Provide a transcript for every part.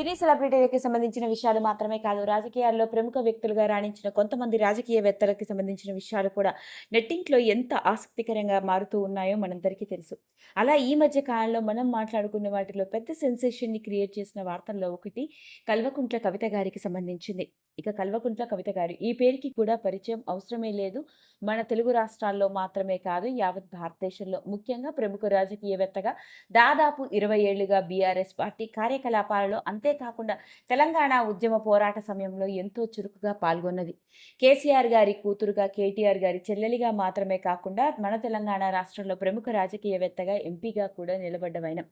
సినీ సెలబ్రిటీలకి సంబంధించిన విషయాలు మాత్రమే కాదు రాజకీయాల్లో ప్రముఖ వ్యక్తులుగా రాణించిన కొంతమంది రాజకీయవేత్తలకి సంబంధించిన విషయాలు కూడా నెట్టింట్లో ఎంత ఆసక్తికరంగా మారుతూ ఉన్నాయో మనందరికీ తెలుసు. అలా ఈ మధ్య కాలంలో మనం మాట్లాడుకున్న వాటిలో పెద్ద సెన్సేషన్ని క్రియేట్ చేసిన వార్తల్లో ఒకటి కల్వకుంట్ల కవిత గారికి సంబంధించింది. ఇక కల్వకుంట్ల కవిత గారు ఈ పేరుకి కూడా పరిచయం అవసరమే లేదు. మన తెలుగు రాష్ట్రాల్లో మాత్రమే కాదు యావత్ భారతదేశంలో ముఖ్యంగా ప్రముఖ రాజకీయవేత్తగా దాదాపు ఇరవై ఏళ్ళుగా బీఆర్ఎస్ పార్టీ కార్యకలాపాలలో అంతే అంతేకాకుండా తెలంగాణ ఉద్యమ పోరాట సమయంలో ఎంతో చురుకుగా పాల్గొన్నది. కేసీఆర్ గారి కూతురుగా కేటీఆర్ గారి చెల్లెలిగా మాత్రమే కాకుండా మన తెలంగాణ రాష్ట్రంలో ప్రముఖ రాజకీయవేత్తగా ఎంపీగా కూడా నిలబడ్డమైన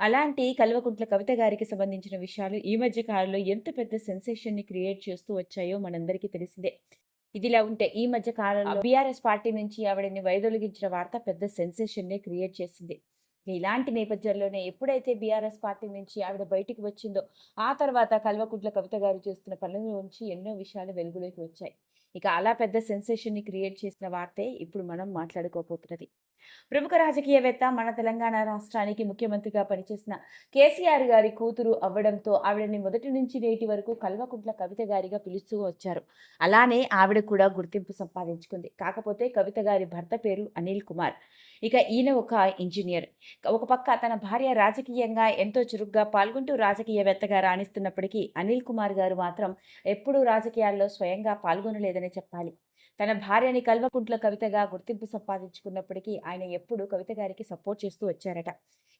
అలాంటి కల్వకుంట్ల కవిత గారికి సంబంధించిన విషయాలు ఈ మధ్య కాలంలో ఎంత పెద్ద సెన్సేషన్ని క్రియేట్ చేస్తూ వచ్చాయో మనందరికీ తెలిసిందే. ఇదిలా ఉంటే ఈ మధ్య కాలంలో బీఆర్ఎస్ పార్టీ నుంచి ఆవిడని వైదొలిగించిన వార్త పెద్ద సెన్సేషన్నే క్రియేట్ చేసింది. ఇలాంటి నేపథ్యంలోనే ఎప్పుడైతే బీఆర్ఎస్ పార్టీ నుంచి ఆవిడ బయటికి వచ్చిందో ఆ తర్వాత కల్వకుంట్ల కవిత గారు చేస్తున్న పనుల నుంచి ఎన్నో విషయాలు వెలుగులోకి వచ్చాయి. ఇక అలా పెద్ద సెన్సేషన్ని క్రియేట్ చేసిన వార్తే ఇప్పుడు మనం మాట్లాడుకోబోతున్నది. ప్రముఖ రాజకీయవేత్త మన తెలంగాణ రాష్ట్రానికి ముఖ్యమంత్రిగా పనిచేసిన కేసీఆర్ గారి కూతురు అవ్వడంతో ఆవిడని మొదటి నుంచి నేటి వరకు కల్వకుంట్ల కవిత గారిగా పిలుస్తూ వచ్చారు. అలానే ఆవిడ కూడా గుర్తింపు సంపాదించుకుంది. కాకపోతే కవిత గారి భర్త పేరు అనిల్ కుమార్. ఇక ఈయన ఒక ఇంజనీర్. ఒక పక్క తన భార్య రాజకీయంగా ఎంతో చురుగ్గా పాల్గొంటూ రాజకీయవేత్తగా రాణిస్తున్నప్పటికీ అనిల్ కుమార్ గారు మాత్రం ఎప్పుడూ రాజకీయాల్లో స్వయంగా పాల్గొనలేదని చెప్పాలి. తన భార్యని కల్వకుంట్ల కవితగా గుర్తింపు సంపాదించుకున్నప్పటికీ ఆయన ఎప్పుడు కవిత గారికి సపోర్ట్ చేస్తూ వచ్చారట.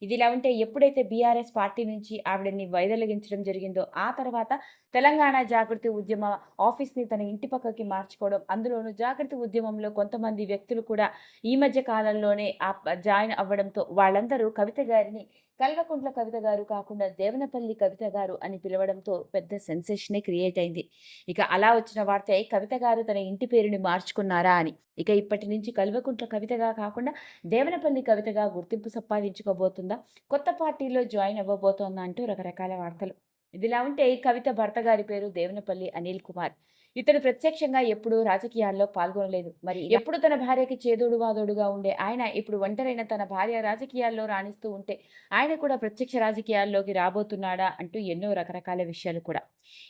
ఇదిలా ఉంటే ఎప్పుడైతే బీఆర్ఎస్ పార్టీ నుంచి ఆవిడని వైదొలగించడం జరిగిందో ఆ తర్వాత తెలంగాణ జాగృతి ఉద్యమ ఆఫీస్ని తన ఇంటి పక్కకి మార్చుకోవడం అందులోనూ జాగృతి ఉద్యమంలో కొంతమంది వ్యక్తులు కూడా ఈ మధ్య కాలంలోనే ఆ జాయిన్ అవ్వడంతో వాళ్ళందరూ కవిత గారిని కల్వకుంట్ల కవిత గారు కాకుండా దేవనపల్లి కవిత గారు అని పిలవడంతో పెద్ద సెన్సేషనే క్రియేట్ అయింది. ఇక అలా వచ్చిన వార్త కవిత గారు తన ఇంటి పేరుని మార్చుకున్నారా అని. ఇక ఇప్పటి నుంచి కల్వకుంట్ల కవితగా కాకుండా దేవనపల్లి కవితగా గుర్తింపు సంపాదించుకోబోతుందా? కొత్త పార్టీలో జాయిన్ అవ్వబోతోందా అంటూ రకరకాల వార్తలు. ఇదిలా ఉంటే కవిత భర్త గారి పేరు దేవనపల్లి అనిల్ కుమార్. ఇతడు ప్రత్యక్షంగా ఎప్పుడూ రాజకీయాల్లో పాల్గొనలేదు. మరి ఎప్పుడు తన భార్యకి చేదోడు వాదోడుగా ఉండే ఆయన ఇప్పుడు ఒంటరైన తన భార్య రాజకీయాల్లో రాణిస్తూ ఉంటే ఆయన కూడా ప్రత్యక్ష రాజకీయాల్లోకి రాబోతున్నాడా అంటూ ఎన్నో రకరకాల విషయాలు కూడా.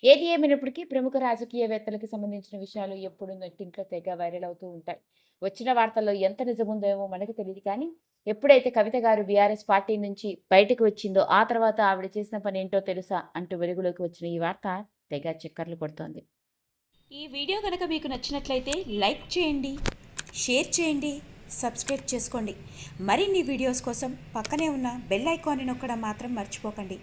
ఏది ఏమైనప్పటికీ ప్రముఖ రాజకీయవేత్తలకు సంబంధించిన విషయాలు ఎప్పుడు నెట్టింట్లో తెగ వైరల్ అవుతూ ఉంటాయి. వచ్చిన వార్తల్లో ఎంత నిజముందేమో మనకు తెలియదు కానీ ఎప్పుడైతే కవిత గారు బీఆర్ఎస్ పార్టీ నుంచి బయటకు వచ్చిందో ఆ తర్వాత ఆవిడ చేసిన పని ఏంటో తెలుసా? అంటూ వెలుగులోకి వచ్చిన ఈ వార్త తెగ చక్కర్లు కొడుతోంది. ఈ వీడియో కనుక మీకు నచ్చినట్లయితే లైక్ చేయండి షేర్ చేయండి సబ్స్క్రైబ్ చేసుకోండి. మరిన్ని వీడియోస్ కోసం పక్కనే ఉన్న బెల్ ఐకాన్ని నొక్కడం మాత్రం మర్చిపోకండి.